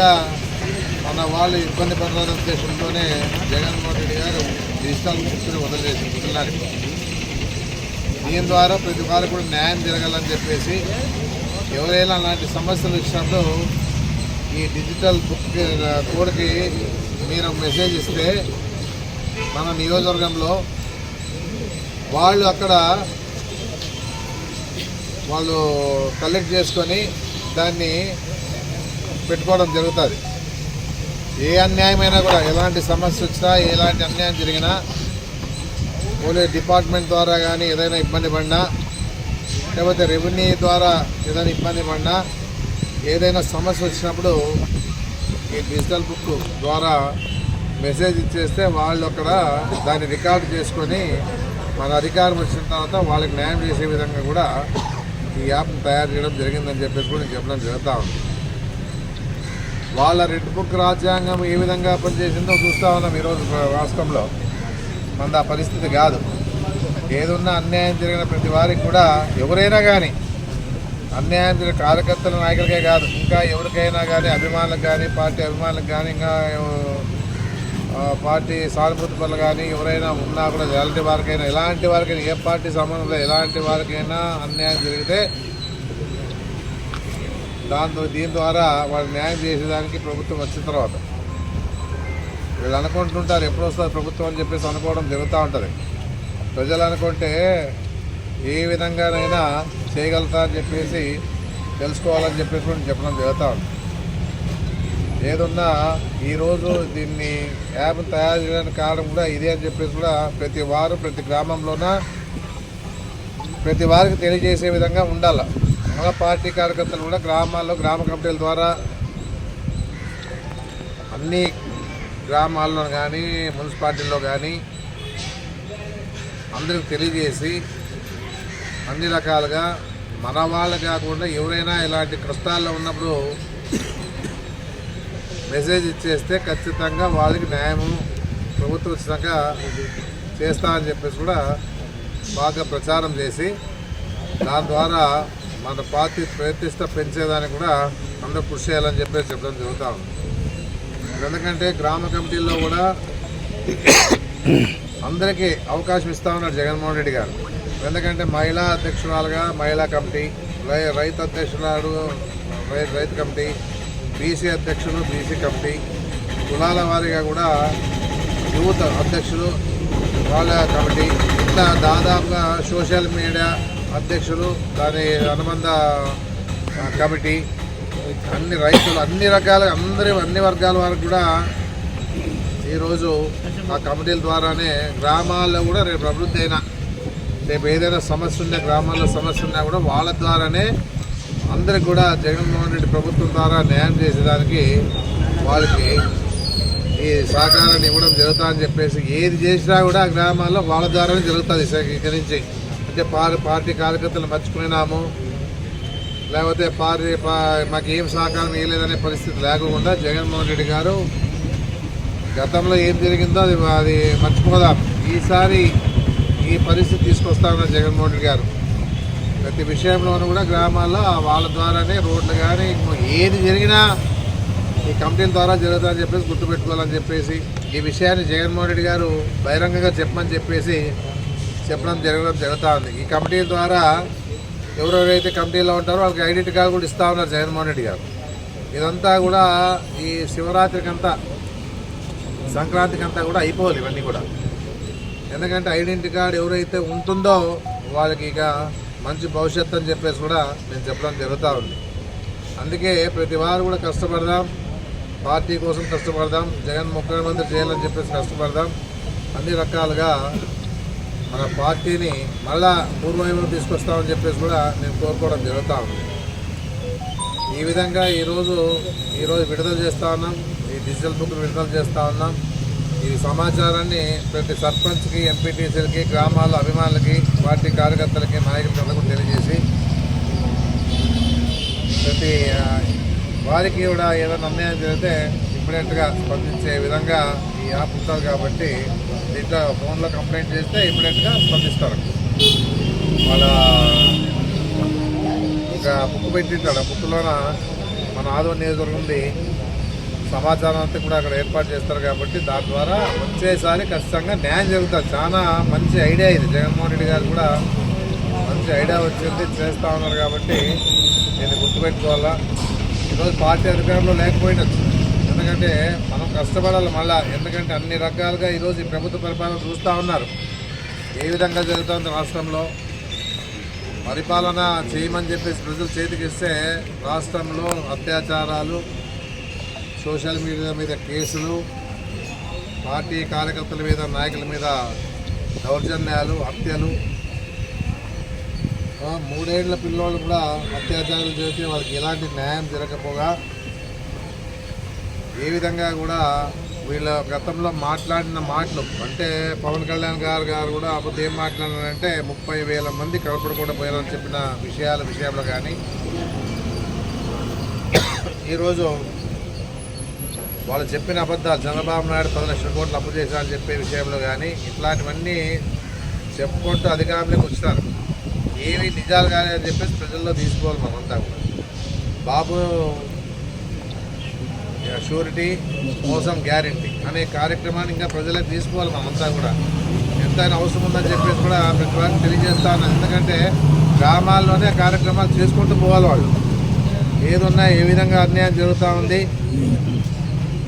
ఏ మన వాళ్ళు ఇబ్బంది పడాలనే ఉద్దేశంతోనే జగన్మోహన్ రెడ్డి గారు డిజిటల్ బుక్స్ని వదిలేసి పిల్లలకి దీని ద్వారా ప్రతి వారు కూడా న్యాయం జరగాలని చెప్పేసి ఎవరైనా అలాంటి సమస్యలు ఇచ్చినప్పుడు ఈ డిజిటల్ బుక్ కోడ్కి మీరు మెసేజ్ ఇస్తే మన నియోజకవర్గంలో వాళ్ళు అక్కడ వాళ్ళు కలెక్ట్ చేసుకొని దాన్ని పెట్టుకోవడం జరుగుతుంది. ఏ అన్యాయమైనా కూడా ఎలాంటి సమస్య వచ్చినా ఎలాంటి అన్యాయం జరిగినా పోలీస్ డిపార్ట్మెంట్ ద్వారా కానీ ఏదైనా ఇబ్బంది పడినా లేకపోతే రెవెన్యూ ద్వారా ఏదైనా ఇబ్బంది పడినా ఏదైనా సమస్య వచ్చినప్పుడు ఈ డిజిటల్ బుక్ ద్వారా మెసేజ్ ఇచ్చేస్తే వాళ్ళు అక్కడ దాన్ని రికార్డు చేసుకొని మన అధికారం వచ్చిన తర్వాత వాళ్ళకి న్యాయం చేసే విధంగా కూడా ఈ యాప్ని తయారు చేయడం జరిగిందని చెప్పేసి కూడా నేను చెప్పడం జరుగుతూ ఉంది. వాళ్ళ రెడ్ బుక్ రాజ్యాంగం ఏ విధంగా పనిచేసిందో చూస్తూ ఉన్నాం ఈరోజు రాష్ట్రంలో. మన ఆ పరిస్థితి కాదు. ఏదున్నా అన్యాయం జరిగిన ప్రతి వారికి కూడా ఎవరైనా కానీ అన్యాయం జరిగిన కార్యకర్తల నాయకులకే కాదు ఇంకా ఎవరికైనా కానీ అభిమానులకు కానీ పార్టీ అభిమానులకు కానీ ఇంకా పార్టీ సానుభూతి పనులు కానీ ఎవరైనా ఉన్నా కూడా ఎలాంటి వారికైనా ఎలాంటి వారికైనా ఏ పార్టీ సంబంధం ఎలాంటి వారికైనా అన్యాయం జరిగితే దాంతో దీని ద్వారా వాళ్ళు న్యాయం చేసేదానికి ప్రభుత్వం వచ్చిన తర్వాత. వీళ్ళు అనుకుంటుంటారు ఎప్పుడు వస్తుంది ప్రభుత్వం అని చెప్పేసి అనుకోవడం జరుగుతూ ఉంటుంది. ప్రజలు అనుకుంటే ఏ విధంగానైనా చేయగలుగుతా అని చెప్పేసి తెలుసుకోవాలని చెప్పేసి కూడా చెప్పడం జరుగుతూ ఉంటుంది ఏదున్నా ఈరోజు దీన్ని యాప్ తయారు చేయడానికి కారణం కూడా ఇదే అని చెప్పేసి కూడా ప్రతి వారు ప్రతి గ్రామంలోన ప్రతి వారికి తెలియజేసే విధంగా ఉండాలి. మన పార్టీ కార్యకర్తలు కూడా గ్రామాల్లో గ్రామ కమిటీల ద్వారా అన్ని గ్రామాల్లో కానీ మున్సిపాలిటీల్లో కానీ అందరికి తెలియజేసి అన్ని రకాలుగా మన వాళ్ళు కాకుండా ఎవరైనా ఇలాంటి కష్టాల్లో ఉన్నప్పుడు మెసేజ్ ఇచ్చేస్తే ఖచ్చితంగా వాళ్ళకి న్యాయము ప్రభుత్వం వచ్చినాక చేస్తా అని చెప్పేసి కూడా బాగా ప్రచారం చేసి దాని ద్వారా మన పార్టీ ప్రతిష్ట పెంచేదానికి కూడా అందరూ కృషి చేయాలని చెప్పేసి చెప్పడం జరుగుతూ ఉంది. ఎందుకంటే గ్రామ కమిటీల్లో కూడా అందరికీ అవకాశం ఇస్తా ఉన్నాడు జగన్మోహన్ రెడ్డి గారు. ఎందుకంటే మహిళా అధ్యక్షురాలుగా మహిళా కమిటీ రై రైతు అధ్యక్షురాలు రైతు కమిటీ బీసీ అధ్యక్షులు బీసీ కమిటీ కులాల వారీగా కూడా యువత అధ్యక్షులు వాళ్ళ కమిటీ ఇట్లా దాదాపుగా సోషల్ మీడియా అధ్యక్షులు దాని అనుబంధ కమిటీ అన్ని రైతులు అన్ని రకాల అందరి అన్ని వర్గాల వారికి కూడా ఈరోజు ఆ కమిటీల ద్వారానే గ్రామాల్లో కూడా రేపు అభివృద్ధి అయినా రేపు ఏదైనా సమస్య ఉన్నా గ్రామాల్లో సమస్య ఉన్నా కూడా వాళ్ళ ద్వారానే అందరికి కూడా జగన్మోహన్ రెడ్డి ప్రభుత్వం ద్వారా న్యాయం చేసేదానికి వాళ్ళకి ఈ సహకారాన్ని ఇవ్వడం జరుగుతా అని చెప్పేసి ఏది చేసినా కూడా గ్రామాల్లో వాళ్ళ ద్వారానే జరుగుతుంది ఇక- నుంచి అంటే పార్టీ కార్యకర్తలు మర్చిపోయినాము. లేకపోతే పార్టీ మాకు ఏం సహకారం ఇవ్వలేదనే పరిస్థితి లేకుండా జగన్మోహన్ రెడ్డి గారు గతంలో ఏం జరిగిందో అది అది మర్చిపోదాం. ఈసారి ఈ పరిస్థితి తీసుకొస్తా ఉన్నారు జగన్మోహన్ రెడ్డి గారు. ప్రతి విషయంలోనూ కూడా గ్రామాల్లో వాళ్ళ ద్వారానే రోడ్లు కానీ ఏది జరిగినా ఈ కమిటీల ద్వారా జరుగుతుందని చెప్పేసి గుర్తుపెట్టుకోవాలని చెప్పేసి ఈ విషయాన్ని జగన్మోహన్ రెడ్డి గారు బహిరంగంగా చెప్పమని చెప్పేసి చెప్పడం జరగడం జరుగుతూ ఉంది. ఈ కమిటీల ద్వారా ఎవరెవరైతే కమిటీలో ఉంటారో వాళ్ళకి ఐడెంటిటీ కార్డు కూడా ఇస్తా ఉన్నారు జగన్మోహన్ రెడ్డి గారు. ఇదంతా కూడా ఈ శివరాత్రికంతా సంక్రాంతికంతా కూడా అయిపోవాలి ఇవన్నీ కూడా. ఎందుకంటే ఐడెంటిటీ కార్డు ఎవరైతే ఉంటుందో వాళ్ళకి ఇక మంచి భవిష్యత్తు అని చెప్పేసి కూడా నేను చెప్పడం జరుగుతూ ఉంది. అందుకే ప్రతి వారు కూడా కష్టపడదాం. పార్టీ కోసం కష్టపడదాం. జగన్ ముఖ్యమంత్రి చేయాలని చెప్పేసి కష్టపడదాం. అన్ని రకాలుగా మన పార్టీని మళ్ళా పూర్వయంలో తీసుకొస్తామని చెప్పేసి కూడా నేను కోరుకోవడం జరుగుతూ ఉంది. ఈ విధంగా ఈరోజు ఈరోజు విడుదల చేస్తూ ఉన్నాం ఈ డిజిటల్ బుక్ విడుదల చేస్తూ ఉన్నాం. ఈ సమాచారాన్ని ప్రతి సర్పంచ్కి ఎంపీటీసీలకి గ్రామాల అభిమానులకి పార్టీ కార్యకర్తలకి నాయకులకు తెలియజేసి ప్రతి వారికి కూడా ఏదైనా అన్యాయం జరిగితే ఇమ్మీడియట్గా స్పందించే విధంగా ఈ యాప్ ఉంటుంది కాబట్టి ఇట్లా ఫోన్లో కంప్లైంట్ చేస్తే ఇమీడియట్గా స్పందిస్తారు. వాళ్ళ ఇంకా బుక్ పెట్టింటాడు ఆ బుక్లోన మన ఆదోని నియోజకవర్గంది సమాచారం అంతా కూడా అక్కడ ఏర్పాటు చేస్తారు కాబట్టి దాని ద్వారా వచ్చేసారి ఖచ్చితంగా న్యాయం జరుగుతుంది. చాలా మంచి ఐడియా ఇది. జగన్మోహన్ రెడ్డి గారు కూడా మంచి ఐడియా వచ్చింది చేస్తూ ఉన్నారు కాబట్టి నేను గుర్తుపెట్టుకోవాలా. ఈరోజు పార్టీ అధికారంలో లేకపోయినచ్చు ఎందుకంటే కష్టపడాలి మళ్ళా. ఎందుకంటే అన్ని రకాలుగా ఈరోజు ఈ ప్రభుత్వ పరిపాలన చూస్తూ ఉన్నారు. ఏ విధంగా జరుగుతుంది రాష్ట్రంలో? పరిపాలన చేయమని చెప్పేసి ప్రజలు చేతికి ఇస్తే రాష్ట్రంలో అత్యాచారాలు సోషల్ మీడియా మీద కేసులు పార్టీ కార్యకర్తల మీద నాయకుల మీద దౌర్జన్యాలు హత్యలు. మూడేళ్ళ పిల్లోళ్ళు కూడా అత్యాచారాలు చేసి వాళ్ళకి ఎలాంటి న్యాయం జరగకపోగా ఏ విధంగా కూడా వీళ్ళ గతంలో మాట్లాడిన మాటలు అంటే పవన్ కళ్యాణ్ గారు గారు కూడా అప్పుడు ఏం మాట్లాడారంటే ముప్పై వేల మంది కలపడకుండా పోయారని చెప్పిన విషయాల విషయంలో కానీ. ఈరోజు వాళ్ళు చెప్పిన అబద్ధాలు చంద్రబాబు నాయుడు పది లక్షల కోట్లు అప్పు చేశారని చెప్పే విషయంలో కానీ ఇట్లాంటివన్నీ చెప్పుకుంటూ అధికారంలోకి వచ్చినారు. ఏవి నిజాలు కానీ అని చెప్పేసి ప్రజల్లో తీసుకోవాలి మనంతా కూడా. బాబు షూరిటీ మోసం గ్యారంటీ అనే కార్యక్రమాన్ని ఇంకా ప్రజలకు తీసుకోవాలి మనమంతా కూడా. ఎంతైనా అవసరం ఉందని చెప్పేసి కూడా ప్రతి వారికి తెలియజేస్తాను. ఎందుకంటే గ్రామాల్లోనే కార్యక్రమాలు చేసుకుంటూ పోవాలి వాళ్ళు. ఏదున్నా ఏ విధంగా అన్యాయం జరుగుతూ ఉంది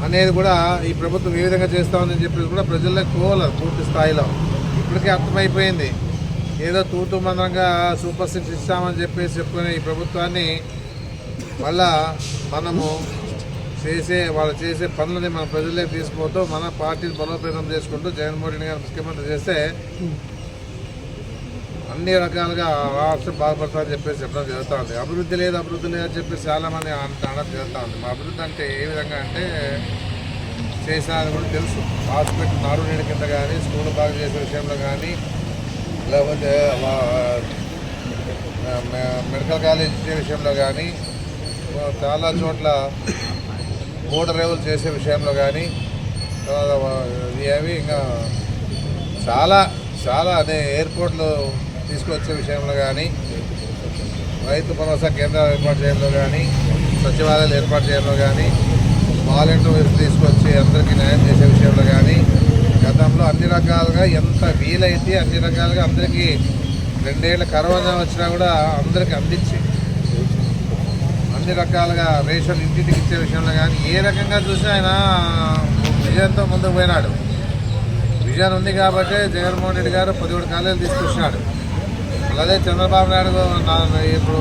అనేది కూడా ఈ ప్రభుత్వం ఏ విధంగా చేస్తూ ఉందని చెప్పేసి కూడా ప్రజలకు కోవాలి పూర్తి స్థాయిలో. ఇప్పటికే అర్థమైపోయింది. ఏదో తూతు మందంగా సూపర్ సిక్స్ ఇస్తామని చెప్పేసి చెప్పుకునే ఈ ప్రభుత్వాన్ని మళ్ళా మనము చేసే వాళ్ళు చేసే పనులని మన ప్రజలే తీసుకుపోతూ మన పార్టీని బలోపేతం చేసుకుంటూ జగన్మోహన్ రెడ్డి గారు ముఖ్యమంత్రి చేస్తే అన్ని రకాలుగా రాష్ట్రం బాధపడతారని చెప్పేసి చెప్పడం జరుగుతూ ఉంది. అభివృద్ధి లేదు అభివృద్ధి లేదు అని చెప్పేసి చాలామంది అనడం జరుగుతూ ఉంది. మా అభివృద్ధి అంటే ఏ విధంగా అంటే చేసినది కూడా తెలుసు. హాస్పిటల్ నారుడి కింద కానీ స్కూల్ బాగా చేసే విషయంలో కానీ లేకపోతే మెడికల్ కాలేజ్ ఇచ్చే విషయంలో కానీ చాలా చోట్ల ఓటర్ రేవులు చేసే విషయంలో కానీ తర్వాత అవి ఇంకా చాలా చాలా అదే ఎయిర్పోర్ట్లు తీసుకొచ్చే విషయంలో కానీ రైతు భరోసా కేంద్రాలు ఏర్పాటు చేయడంలో కానీ సచివాలయాలు ఏర్పాటు చేయడంలో కానీ వాలంటీర్లు తీసుకొచ్చి అందరికీ న్యాయం చేసే విషయంలో కానీ గతంలో అన్ని రకాలుగా ఎంత వీలైతే అన్ని రకాలుగా అందరికీ రెండేళ్ళ కరోనా వచ్చినా కూడా అందరికీ అందించి అన్ని రకాలుగా రేషన్ ఇంటింటికి ఇచ్చే విషయంలో కానీ ఏ రకంగా చూసినా ఆయన విజయంతో ముందుకు పోయినాడు. విజయం ఉంది కాబట్టి జగన్మోహన్ రెడ్డి గారు పదిహేడు కాలేజీలు తీసుకొచ్చినాడు. అలాగే చంద్రబాబు నాయుడు ఇప్పుడు ఇప్పుడు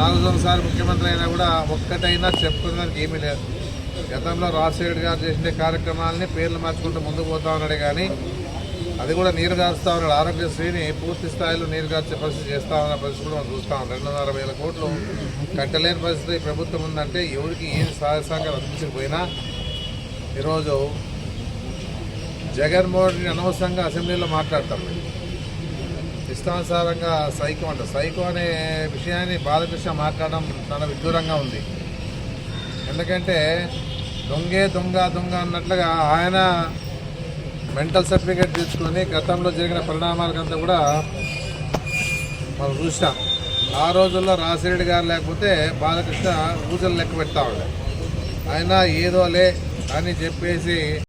నాలుగోసారి ముఖ్యమంత్రి అయినా కూడా ఒక్కటైనా చెప్పుకునేదానికి ఏమీ లేదు. గతంలో రాజశేఖర్ గారు చేసిన కార్యక్రమాలని పేర్లు మార్చుకుంటూ ముందుకు పోతా ఉన్నాడు కానీ అది కూడా నీరు గారుస్తూ ఉన్నాడు. ఆరోగ్యశ్రీని పూర్తి స్థాయిలో నీరు గార్చే పరిస్థితి చేస్తా ఉన్న పరిస్థితి కూడా మనం చూస్తా ఉన్నాం. రెండున్నర వేల కోట్లు కట్టలేని పరిస్థితి ప్రభుత్వం ఉందంటే ఎవరికి ఏం సహాయ సహకారం అందించకపోయినా ఈరోజు జగన్మోహన్ రెడ్డి అనవసరంగా అసెంబ్లీలో మాట్లాడతాం ఇష్టానుసారంగా సైకో అంట. సైకో అనే విషయాన్ని బాలకృష్ణ మాట్లాడడం చాలా విదూరంగా ఉంది. ఎందుకంటే దొంగే దొంగ దొంగ అన్నట్లుగా ఆయన మెంటల్ సర్టిఫికేట్ తీసుకొని గతంలో జరిగిన పరిణామాలకంతా కూడా మనం చూసాం ఆ రోజుల్లో రాసిరెడ్డి గారు లేకపోతే బాలకృష్ణ పూజలు లెక్క పెడతా ఉండే. ఆయన ఏదోలే అని చెప్పేసి